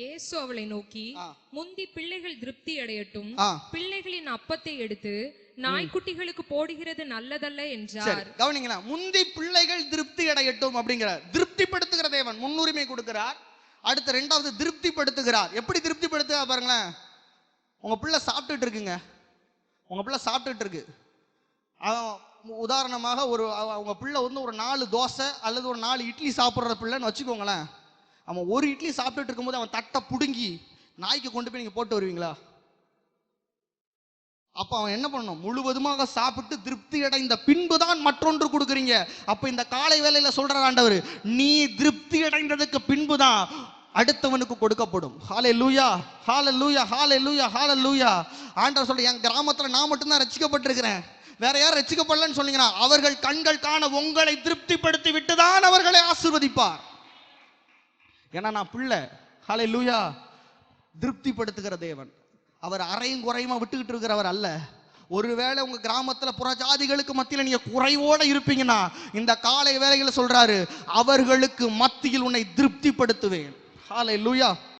இயேசு அவளை நோக்கி. முந்தி பிள்ளைகள் திருப்தி அடையட்டும். பிள்ளைகளின் அப்பத்தை எடுத்து நாய்க்குட்டிகளுக்கு போடுகிறது நல்லதல்ல என்றார். கவனிங்களா முந்தி பிள்ளைகள் திருப்தி அடையட்டும் அப்படிங்கிறார். திருப்திப்படுத்துகிற தேவன் முன்னுரிமை கொடுக்கிறார். அடுத்து ரெண்டாவது திருப்திப்படுத்துகிறார். எப்படி திருப்திப்படுத்துகிறார் பாருங்களேன்? உங்க பிள்ளை சாப்பிட்டுட்டு இருக்குங்க. உங்க பிள்ளை சாப்பிட்டுட்டு இருக்கு. உதாரணமாக ஒரு உங்க பிள்ளை வந்து ஒரு நாலு தோசை அல்லது ஒரு நாலு இட்லி சாப்பிட்ற பிள்ளைன்னு வச்சுக்கோங்களேன். அவன் ஒரு இட்லி சாப்பிட்டுட்டு இருக்கும்போது அவன் தட்டை பிடுங்கி நாய்க்கு கொண்டு போய் நீங்கள் போட்டு வருவீங்களா? அப்போ அவன் என்ன பண்ணணும்? முழுவதுமாக சாப்பிட்டு திருப்தி அடைந்த பின்பு தான் மற்றொன்று கொடுக்குறீங்க. அப்போ இந்த காலை வேலையில் சொல்கிற ஆண்டவர் நீ திருப்தி அடைந்ததுக்கு பின்பு தான் அடுத்தவனுக்கு கொடுக்கப்படும். ஹாலே லூயா ஹாலே லூயா ஹாலே லூயா ஹாலே லூயா ஆண்டவர் சொல்ற என் கிராமத்தில் நான் மட்டும்தான் ரசிக்கப்பட்டிருக்கிறேன். வேற யாரும் ரசிக்கப்படலன்னு சொன்னீங்கன்னா அவர்கள் கண்கள் காண உங்களை திருப்திப்படுத்தி விட்டுதான் அவர்களை ஆசிர்வதிப்பார். ஏன்னா நான் பிள்ளை. ஹாலே லூயா திருப்திப்படுத்துகிற தேவன். அவர் அறையும் குறையுமா விட்டுக்கிட்டு இருக்கிறவர் அல்ல. ஒருவேளை உங்க கிராமத்துல புறஜாதிகளுக்கு மத்தியில நீங்க குறைவோட இருப்பீங்கன்னா இந்த காலை வேலைகளை சொல்றாரு அவர்களுக்கு மத்தியில் உன்னை திருப்திப்படுத்துவேன். ஹாலே லூயா